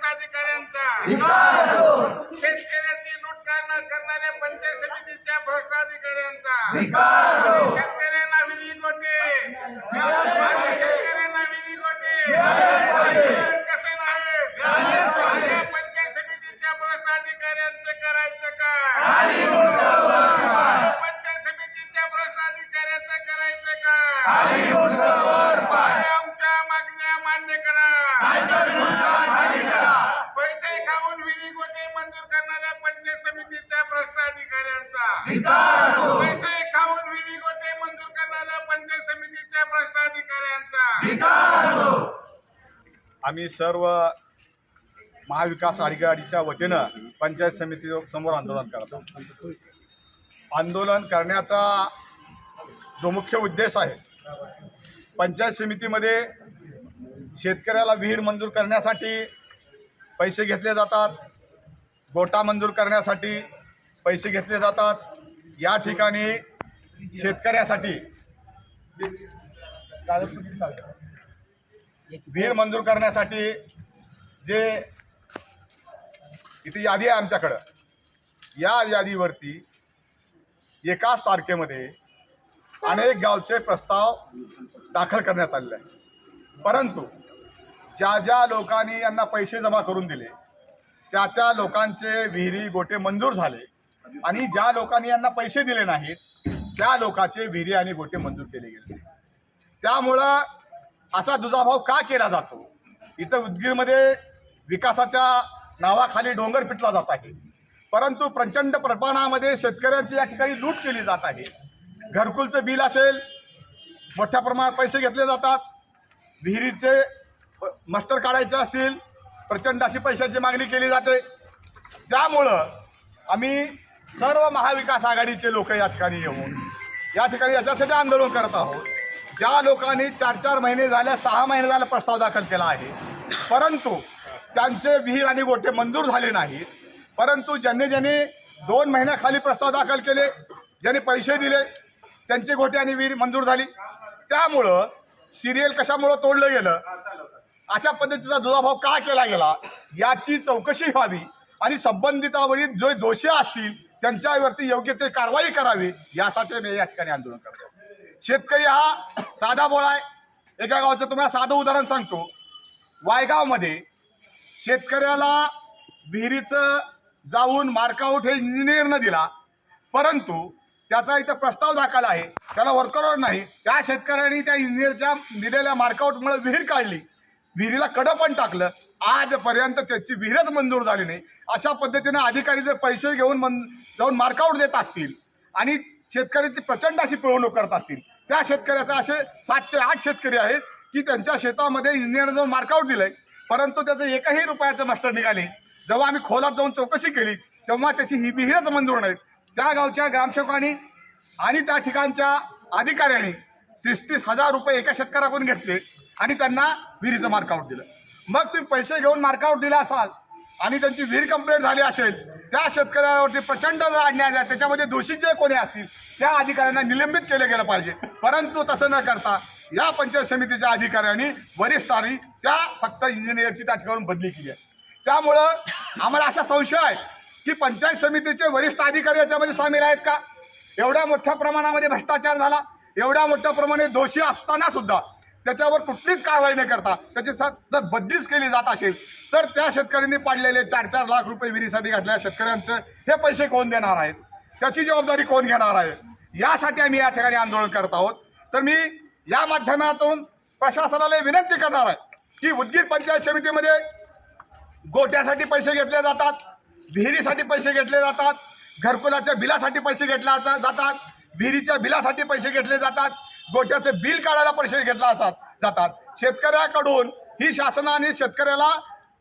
भ्रष्टाधिकाऱ्यांचा शेतकऱ्याची लूट करणाऱ्या पंचायत समितीच्या भ्रष्टाधिकाऱ्यांचा. शेतकऱ्यांना विधी गोटे. शेतकऱ्यांना विधी गोटे. कसे नाहीत? या पंचायत समितीच्या भ्रष्टाधिकाऱ्यांचं करायचं काय समितीच्या भ्रष्टाधिकाऱ्यांचा. पैसे खाऊन विधी गोटे मंजूर करणाऱ्या पंचायत समितीच्या भ्रष्टाधिकाऱ्यांचा. आम्ही सर्व महाविकास आघाडीच्या वतीनं पंचायत समिती समोर आंदोलन करत. आहोत आंदोलन करण्याचा जो मुख्य उद्देश आहे पंचायत समितीमध्ये शेतकऱ्याला विहीर मंजूर करण्यासाठी पैसे घेतले जातात. गोटा मंजूर करण्यासाठी पैसे घेतले जातात. या ठिकाणी शेतकऱ्यासाठी विहीर मंजूर करण्यासाठी जे इथे यादी आहे आमच्याकडं या यादीवरती एकाच तारखेमध्ये अनेक गावचे प्रस्ताव दाखल करण्यात आलेले आहे परंतु ज्या ज्या लोकांनी यांना पैसे जमा करून दिले त्या त्या लोकांचे विहिरी गोटे मंजूर झाले. आणि ज्या लोकांनी यांना पैसे दिले नाहीत त्या लोकांचे विहिरी आणि गोटे मंजूर केले गेले. त्यामुळं असा दुजाभाव का केला जातो? इथं उदगीरमध्ये विकासाच्या नावाखाली डोंगर पिटला जात आहे. परंतु प्रचंड प्रमाणामध्ये शेतकऱ्यांची या ठिकाणी लूट केली जात आहे. घरकुलचं बिल असेल मोठ्या प्रमाणात पैसे घेतले जातात. विहिरीचे मस्टर काढायचे असतील प्रचंड अशी पैशाची मागणी केली जाते. त्यामुळं आम्ही सर्व महाविकास आघाडीचे लोक या ठिकाणी येऊन या ठिकाणी याच्यासाठी आंदोलन करत आहोत. ज्या लोकांनी चार चार महिने झाल्या सहा महिने झाला प्रस्ताव दाखल केला आहे. परंतु त्यांचे विहीर आणि गोटे मंजूर झाले नाहीत. परंतु ज्यांनी ज्यांनी दोन महिन्याखाली प्रस्ताव दाखल केले ज्यांनी पैसे दिले त्यांचे गोटे आणि विहीर मंजूर झाली. त्यामुळं सिरियल कशामुळं तोडलं गेलं? अशा पद्धतीचा दुजाभाव का केला गेला? याची चौकशी व्हावी आणि संबंधितावरील जो दोषी असतील त्यांच्यावरती योग्य ते कारवाई करावी यासाठी मी या ठिकाणी आंदोलन करतो. शेतकरी हा साधा बोळा आहे. एका गावचं तुम्हाला साधं उदाहरण सांगतो. वायगावमध्ये शेतकऱ्याला विहिरीचं जाऊन मार्कआउट हे इंजिनियरनं दिला परंतु त्याचा इथं प्रस्ताव दाखल आहे. त्याला वर्कआउट नाही. त्या शेतकऱ्यांनी त्या इंजिनियरच्या दिलेल्या मार्कआउटमुळे विहीर काढली. विहिरीला कडं पण टाकलं. आजपर्यंत त्याची विहीरच मंजूर झाली नाही. अशा पद्धतीनं अधिकारी जर पैसे घेऊन मन जाऊन मार्कआउट देत असतील आणि शेतकऱ्याची प्रचंड अशी पिळवणूक करत असतील त्या शेतकऱ्याचे असे सात ते आठ शेतकरी आहेत की त्यांच्या शेतामध्ये इंजिनियर जाऊन मार्कआउट दिलंय. परंतु त्याचं एकही रुपयाचं मास्टर निघाले जेव्हा आम्ही खोलात जाऊन चौकशी केली तेव्हा त्याची ही विहीरच मंजूर नाहीत. त्या गावच्या ग्रामसेवकांनी आणि त्या ठिकाणच्या अधिकाऱ्यांनी तीस तीस हजार रुपये एका शेतकऱ्याकडून घेतले. आणि त्यांना विहिरीचं मार्कआउट दिलं. मग तुम्ही पैसे घेऊन मार्कआउट दिला असाल आणि त्यांची विहीर कंप्लीट झाली असेल त्या शेतकऱ्यावरती प्रचंड जर अन्याय त्याच्यामध्ये दोषी जे कोणी असतील त्या अधिकाऱ्यांना निलंबित केलं गेलं पाहिजे. परंतु तसं न करता या पंचायत समितीच्या अधिकाऱ्यांनी वरिष्ठांनी त्या फक्त इंजिनियरची त्या ठिकाणून बदली केली आहे. त्यामुळं आम्हाला असा संशय आहे की पंचायत समितीचे वरिष्ठ अधिकारी याच्यामध्ये सामील आहेत का? एवढ्या मोठ्या प्रमाणामध्ये भ्रष्टाचार झाला एवढ्या मोठ्या प्रमाणे दोषी असताना सुद्धा त्याच्यावर कुठलीच कारवाई न करता त्याची जर बदलीच केली जात असेल तर त्या शेतकऱ्यांनी पाडलेले चार चार लाख रुपये विहिरीसाठी घातलेल्या शेतकऱ्यांचं हे पैसे कोण देणार आहेत? त्याची जबाबदारी कोण घेणार आहे? यासाठी आम्ही या ठिकाणी आंदोलन करत आहोत. तर मी या माध्यमातून प्रशासनाला विनंती करणार आहे की उदगीर पंचायत समितीमध्ये गोट्यासाठी पैसे घेतले जातात विहिरीसाठी पैसे घेतले जातात घरकुलाच्या बिलासाठी पैसे घेतले जातात विहिरीच्या बिलासाठी पैसे घेतले जातात गोट्याचे बिल काढायला पैसे घेतला असतात जातात. शेतकऱ्याकडून ही शासनाने शेतकऱ्याला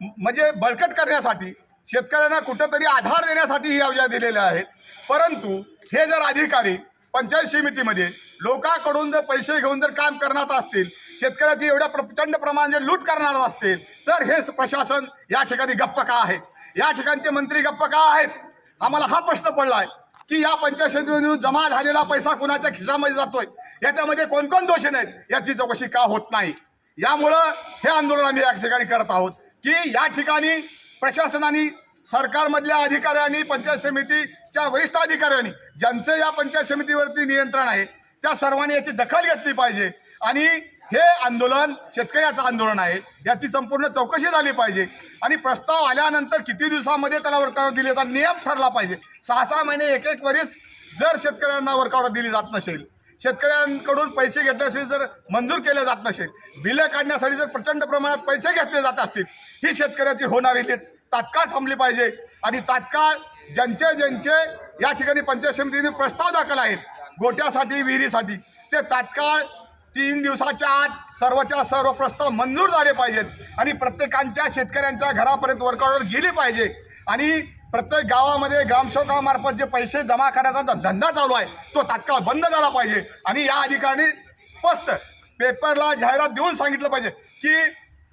म्हणजे बळकट करण्यासाठी शेतकऱ्यांना कुठंतरी आधार देण्यासाठी ही योजना दिलेल्या आहेत. परंतु हे जर अधिकारी पंचायत समितीमध्ये लोकांकडून जर पैसे घेऊन जर काम करणार असतील शेतकऱ्याची एवढ्या प्रचंड प्रमाणात जर लूट करणार असतील तर हे प्रशासन या ठिकाणी गप्प का आहे? या ठिकाणचे मंत्री गप्प का आहेत? आम्हाला हा प्रश्न पडला आहे की या पंचायत समितीमधून जमा झालेला पैसा कुणाच्या खिशामध्ये जातोय? याच्यामध्ये कोणकोण कोण दोषी नाहीत? याची चौकशी का होत नाही? यामुळं हे आंदोलन आम्ही या ठिकाणी करत आहोत. की या ठिकाणी प्रशासनाने सरकारमधल्या अधिकाऱ्यांनी पंचायत समितीच्या वरिष्ठ अधिकाऱ्यांनी ज्यांचे या पंचायत समितीवरती नियंत्रण आहे त्या सर्वांनी याची दखल घेतली पाहिजे. आणि हे आंदोलन शेतकऱ्याचं आंदोलन आहे. याची संपूर्ण चौकशी झाली पाहिजे. आणि प्रस्ताव आल्यानंतर किती दिवसामध्ये त्याला वर्कआउट दिले नियम ठरला पाहिजे. सहा सहा महिने एक एक वरीस जर शेतकऱ्यांना वर्कआउट दिली जात नसेल शेतकऱ्यांकडून पैसे घेतल्याशिवाय जर मंजूर केले जात नसेल बिलं काढण्यासाठी जर प्रचंड प्रमाणात पैसे घेतले जात असतील ही शेतकऱ्याची होणारी लीट तात्काळ थांबली पाहिजे. आणि तात्काळ ज्यांचे ज्यांचे या ठिकाणी पंचायत समितीने प्रस्ताव दाखल आहेत गोट्यासाठी विहिरीसाठी ते तात्काळ तीन दिवसाच्या आत सर्वच्या सर्व प्रस्ताव मंजूर झाले पाहिजेत आणि प्रत्येकांच्या शेतकऱ्यांच्या घरापर्यंत वर्कआउट गेली पाहिजे. आणि प्रत्येक गावामध्ये ग्रामसेवकामार्फत जे पैसे जमा करण्याचा धंदा चालू आहे तो तात्काळ बंद झाला पाहिजे. आणि या अधिकाऱ्यांनी स्पष्ट पेपरला जाहिरात देऊन सांगितलं पाहिजे की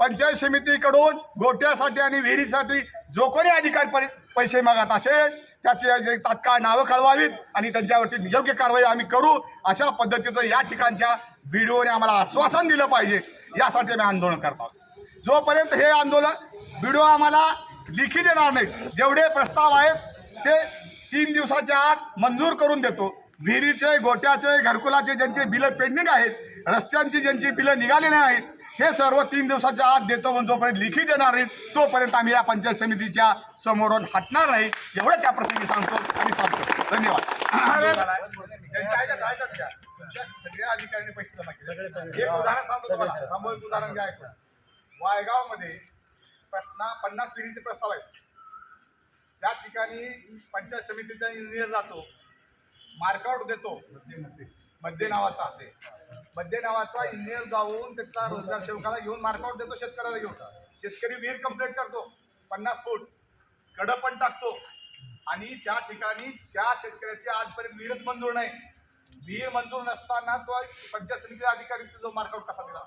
पंचायत समितीकडून गोट्यासाठी आणि विहिरीसाठी जो कोणी अधिकारी पैसे मागत असेल त्याचे तात्काळ नावं कळवावीत आणि त्यांच्यावरती योग्य कारवाई आम्ही करू. अशा पद्धतीचं या ठिकाणच्या व्हिडिओने आम्हाला आश्वासन दिलं पाहिजे. यासाठी आम्ही आंदोलन करतो जोपर्यंत हे आंदोलन व्हिडिओ आम्हाला लिखी देणार नाही जेवढे प्रस्ताव आहेत ते तीन दिवसाच्या आत मंजूर करून देतो. विहिरीचे गोट्याचे घरकुलाचे ज्यांचे बिलं पेंडिंग आहेत रस्त्यांची ज्यांची बिलं निघाली नाही आहेत हे सर्व तीन दिवसाच्या आत देतो म्हणून जोपर्यंत लिखी देणार नाहीत तोपर्यंत आम्ही या पंचायत समितीच्या समोरून हटणार नाही. एवढंच त्या प्रसंगी सांगतो आणि सांगतो धन्यवाद. घ्या. सगळ्या अधिकाऱ्यांनी पैसे जमा केले. एक उदाहरण सांगतो तुम्हाला. उदाहरण घ्या वायगावमध्ये प्रश्न पन्नास पिढीचे प्रस्ताव आहेत. त्या ठिकाणी पंचायत समितीचा इंजिनियर जातो. मार्कआउट देतो. मध्ये नावाचा मध्य नावाचा इंजिनियर जाऊन त्याचा रोजगार सेवकाला घेऊन मार्कआउट देतो शेतकऱ्याला घेऊन. शेतकरी विहीर कंप्लीट करतो. पन्नास फूट कडं पण टाकतो. आणि त्या ठिकाणी त्या शेतकऱ्याची आजपर्यंत विहीरच मंजूर नाही. विहीर मंजूर नसताना तो पंचायत समिती अधिकारी जो मार्कआउट कसा दिला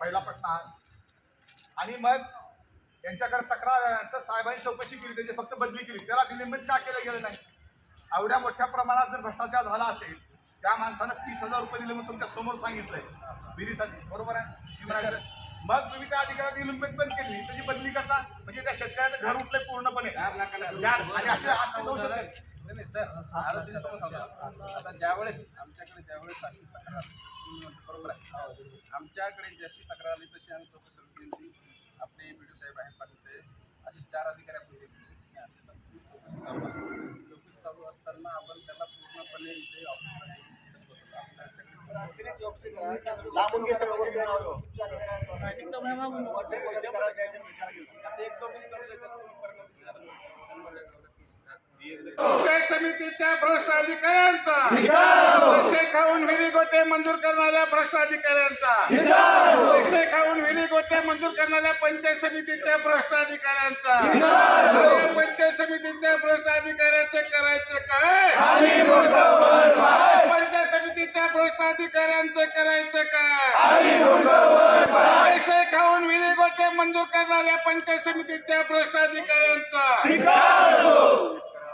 पहिला प्रश्न हा. आणि मग यांच्याकडे तक्रार आल्यानंतर साहेबांनी चौकशी केली त्याची फक्त बदली केली. त्याला निलंबित का केलं गेलं नाही? एवढ्या मोठ्या प्रमाणात जर भ्रष्टाचार झाला असेल त्या माणसानं तीस हजार रुपये दिले मग तुमच्यासमोर सांगितलंय. विहिरीसाठी. बरोबर आहे? मग तुम्ही त्या अधिकाऱ्याला निलंबित पण केली. त्याची बदली करता. म्हणजे त्या शेतकऱ्याचं घर उठलंय पूर्णपणे. आणि असे नाही. सर. आता ज्यावेळेस आमच्याकडे ज्यावेळेस अशी तक्रार बरोबर आहे? आमच्याकडे जशी तक्रार आली तशी आम्ही चौकशी केली. आपले बी साहेब आहेत पाटील साहेब. असे चार अधिकारी आपण घेतले. आणि आमची चौकशी चालू असताना आपण त्याला पूर्णपणे इथे लांबून घे सगळं वर जाणार. वरच्या कोणाच्या घरात जायचं विचार घेऊ. आता एक चौकशी चालू आहे, त्यात तुम्ही परिणाम दिसणार नाही. पंचायत समितीच्या भ्रष्ट अधिकाऱ्यांचा पैसे खाऊन विहिरी गोटे मंजूर करणाऱ्या भ्रष्ट अधिकाऱ्यांचा पैसे खाऊन विहिरी गोटे मंजूर करणाऱ्या पंचायत समितीच्या भ्रष्ट अधिकाऱ्यांचा पंचायत समितीच्या भ्रष्ट अधिकाऱ्याचे करायचे काय पंचायत समितीच्या भ्रष्ट अधिकाऱ्यांचे करायचे काय पैसे खाऊन विहिरी गोटे मंजूर करणाऱ्या पंचायत समितीच्या भ्रष्टाधिकाऱ्यांचा.